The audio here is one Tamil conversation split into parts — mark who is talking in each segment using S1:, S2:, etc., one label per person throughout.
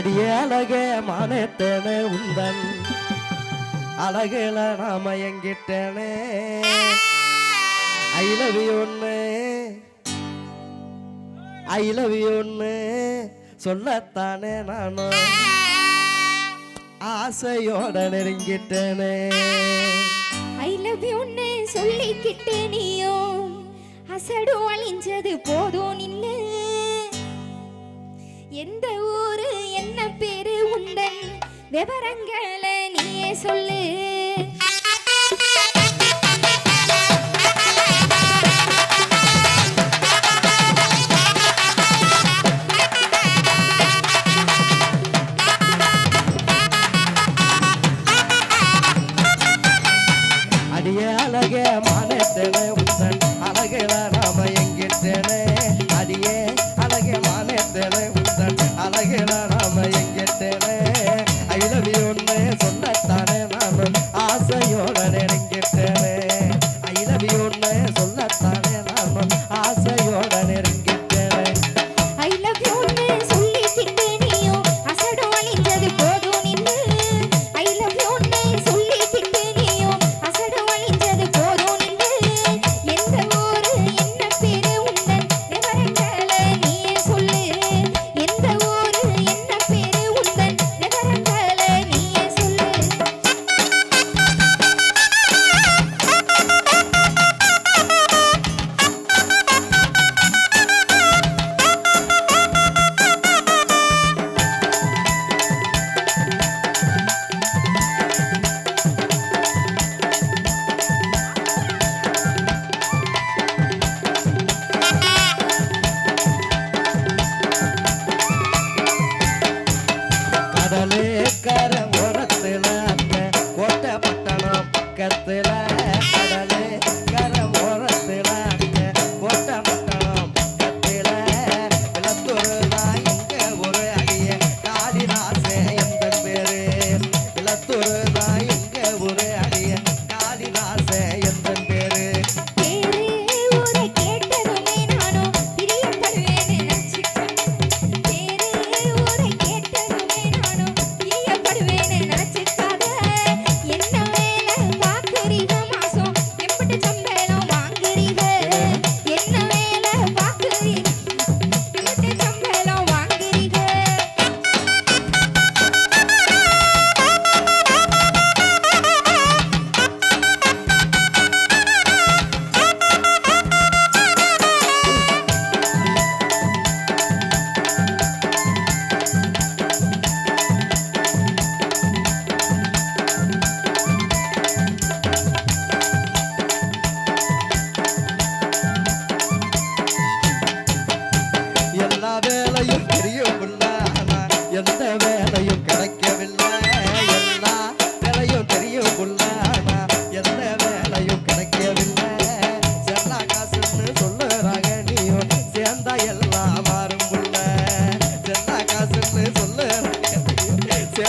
S1: அடிய அழக மானத்தேனே உந்தன். அழகுல நாம எங்கிட்டேனே. ஐ லவ் ஒன்று ஐ லவ் ஒன்று சொல்லத்தானே நானும் ஆசையோட நெருங்கிட்டேனே.
S2: ஐ லவ்
S1: ஒன்று
S2: சொல்லிக்கிட்டே நீயோ. அசடு அழிஞ்சது போதும் நில்லு. எந்த ஊரு பேரு உண்டன் விவரங்களை நீயே சொல்லு.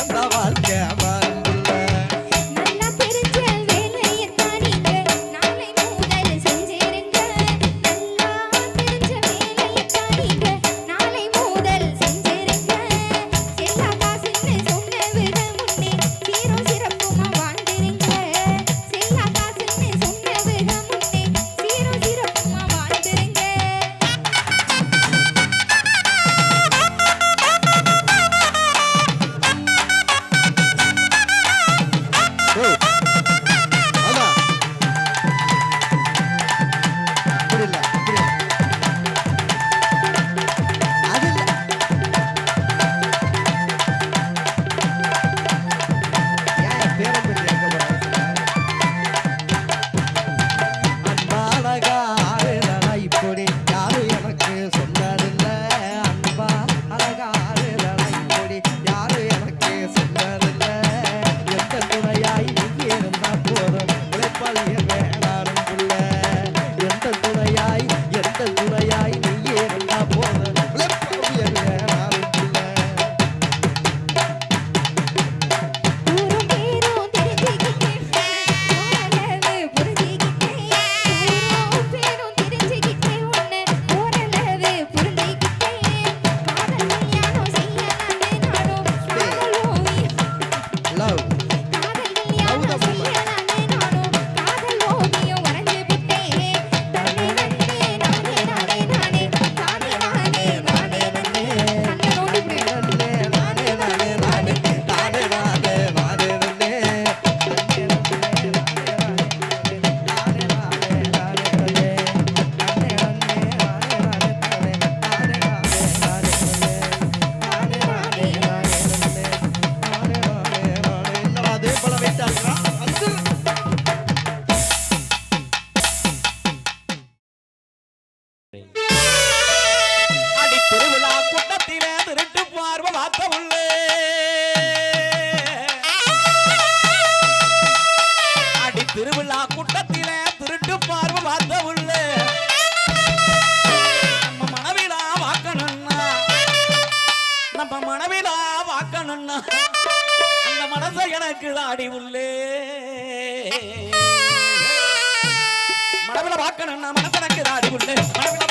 S3: ಚಂದವ கிளாடி உள்ளே. மனவில பார்க்கணும்னா மனசனக்கு தாடி உள்ளே. மனவில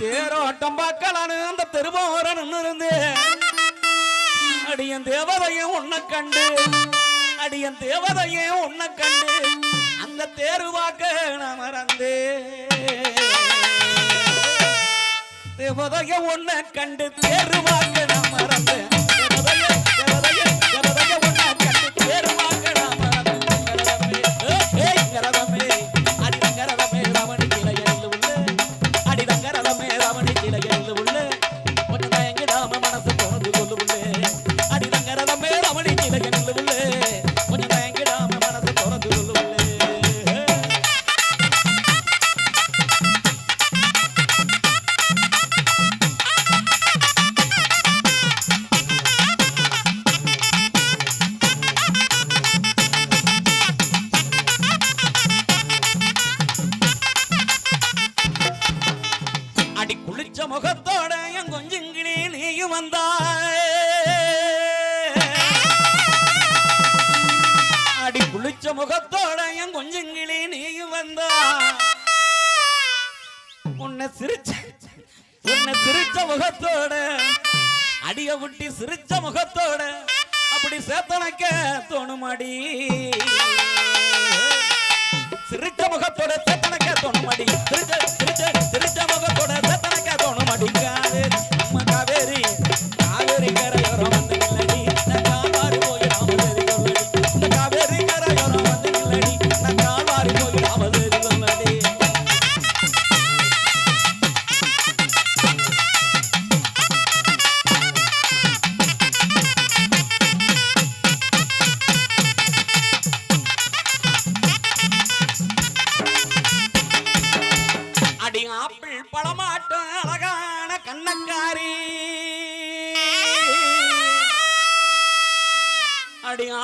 S3: தேரோட்டம் பார்க்கலான்னு அந்த தெருவோரன் இருந்து அடியன் தேவதையும் உன்னை கண்டு அடியன் தேவதையும் உன்னை கண்டு அந்த தேரு பார்க்க நான் மறந்து. தேவதையும் உன்னை கண்டு தேரு பார்க்க நான் மறந்தேன் கேட்க தோணுமடி? சிரிச்ச முகத்தோட சேப்பனக்க தோணுமடி? சிரிச்ச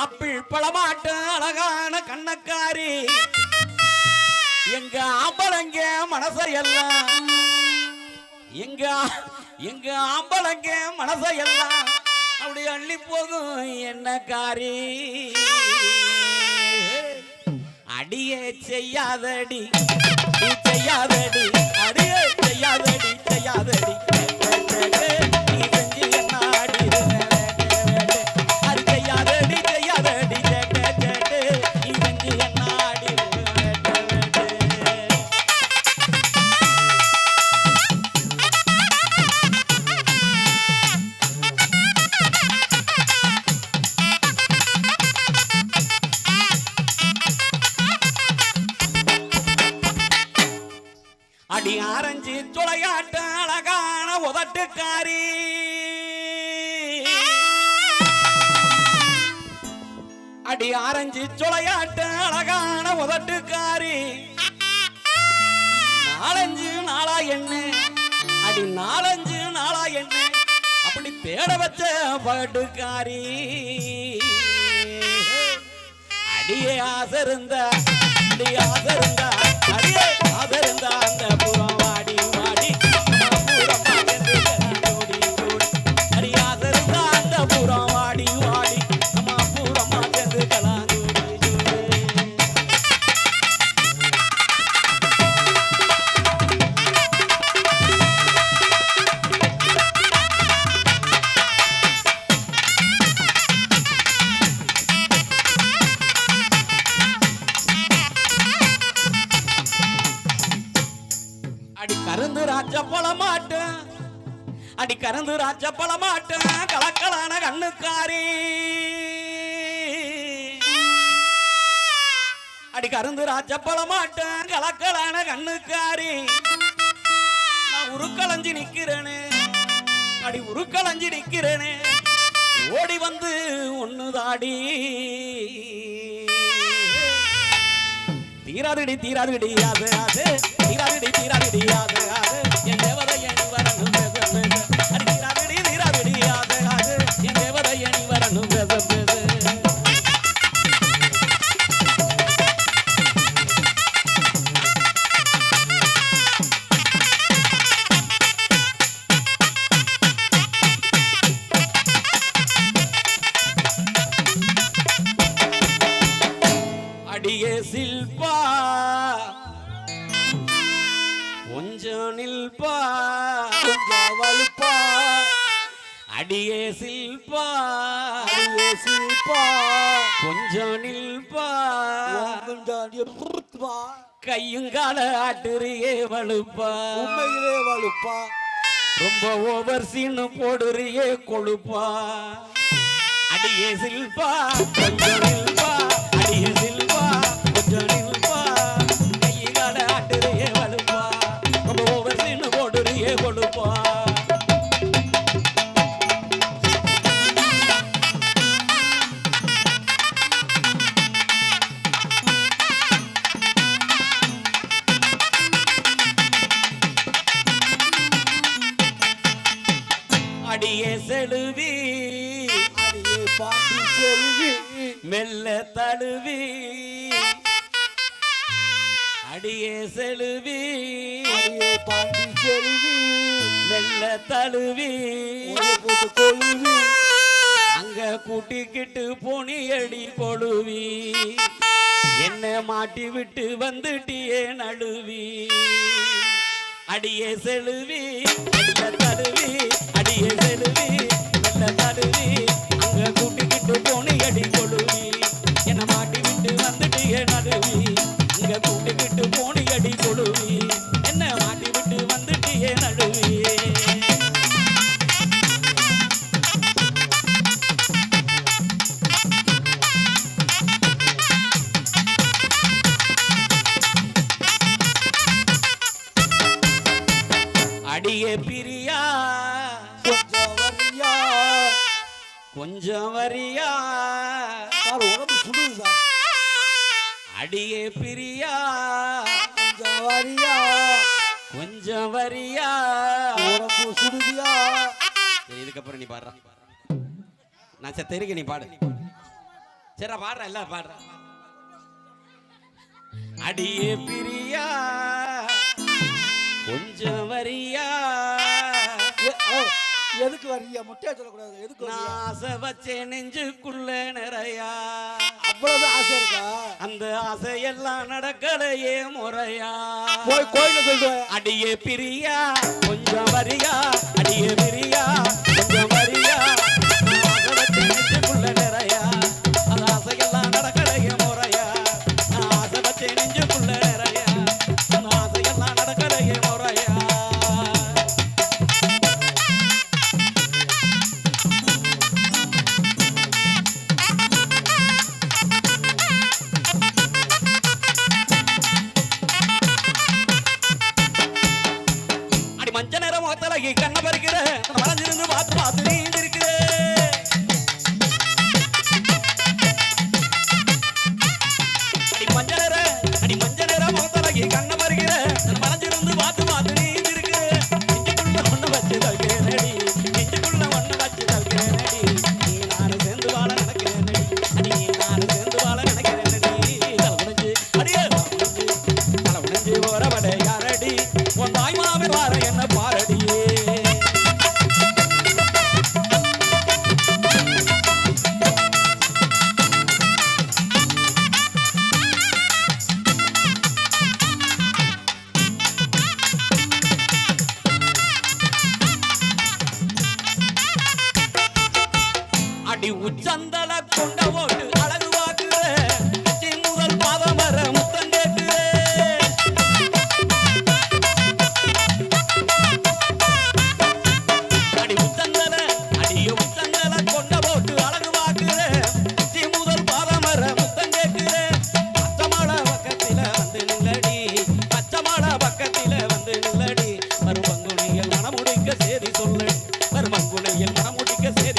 S3: ஆப்பிள் பழமாட்ட அழகான கண்ணக்காரி. எங்க ஆம்பளைங்க மனசையெல்லாம் எங்க எங்க ஆம்பளைங்க மனசையெல்லாம் அப்படி அள்ளி போகும் என்ன காரி? அடியே செய்யாதடி. அரைஞ்சி துளையாட்ட அழகான உதட்டுக்காரி. அடி அரைஞ்சி சுளையாட்டு அழகான உதட்டுக்காரி. நாலஞ்சு நாளா என்ன? அடி நாலஞ்சு நாளா என்ன? அப்படி தேட வச்ச பாட்டுக்காரி அடியே ஆசை இருந்தா அடியே ஆசை அடியே ஆசை அந்த புறம் அடி கறந்து ராஜ கலக்கலான கண்ணுக்காரி. அடி கறந்து ராஜ கலக்கலான கண்ணுக்காரி. நான் உருக்களஞ்சி நிக்கிறேனே அடி உருக்களஞ்சி நிக்கிறேனே. ஓடி வந்து ஒண்ணுதாடி தீராதுடி தீராதுடி அது அது. தீராதுடி தீராதுடி அது அது. என் தேவ சில்பா கொஞ்சம் நில்பா. கையுங்கால ஆட்டுறியே வலுப்பா.
S1: உண்மையிலே வலுப்பா.
S3: ரொம்ப ஓவர் சீனு போடுறியே கொழுப்பா. அடியே சில்பா. கொஞ்சம் மெல்ல தழுவி. அடியே செலுவி
S1: அடியே பாட்டி செல்வி
S3: மெல்ல தழுவி.
S1: போட்டு கொழுவி.
S3: அங்க கூட்டிக்கிட்டு போனியடி கொழுவி. என்ன மாட்டி விட்டு வந்துட்டியே நழுவி. அடியே செலுவி மெல்ல தழுவி. அடியே செலுவி மெல்ல தழுவி.
S1: கொஞ்சம் வரியா? சார் உடம்பு சுடுது சார்.
S3: அடியே பிரியா?
S1: கொஞ்சம் வரியா?
S3: கொஞ்சம் வரியா?
S1: உடம்பு சுடுதியா?
S3: சரி, இதுக்கப்புறம் நீ பாடுற. நான் சரி தெரிக்க நீ பாடு. சரி நான் பாடுறேன் எல்லாம் பாடுறேன். அடியே பிரியா? கொஞ்சம்
S1: எதுக்கு வரியா முட்டையா சொல்லக்கூடாது. எதுக்கு
S3: ஆசை வச்சேன் நெஞ்சுக்குள்ள நிறையா.
S1: அவ்வளவு ஆசை இருக்கா?
S3: அந்த ஆசையெல்லாம் நடக்கலையே முறையா.
S1: போய் கோயில சொல்லிட்டு
S3: அடியே பிரியா கொஞ்சம் வரியா. அடியே பிரியா கொஞ்சம் வரியா. ஆசை வச்சு நெஞ்சுக்குள்ள நிறையா. சந்தல கொண்ட ஓட்டு அழகு வாக்குற முதல் பாதமர முத்தம் கேட்குற அடி முத்தங்கள அடிய முத்தங்கள கொண்ட போட்டு அழகு வாக்குற முதல் பாதமர முத்தம் கேட்குற பக்கத்தில வந்து நில்லடி பச்சமாள பக்கத்தில வந்து நில்லடி. மறுபங்குனையில் மனமுடிக்க சேரி சொல்லடி மறுபங்குனையில் மனமுடிக்க சேரி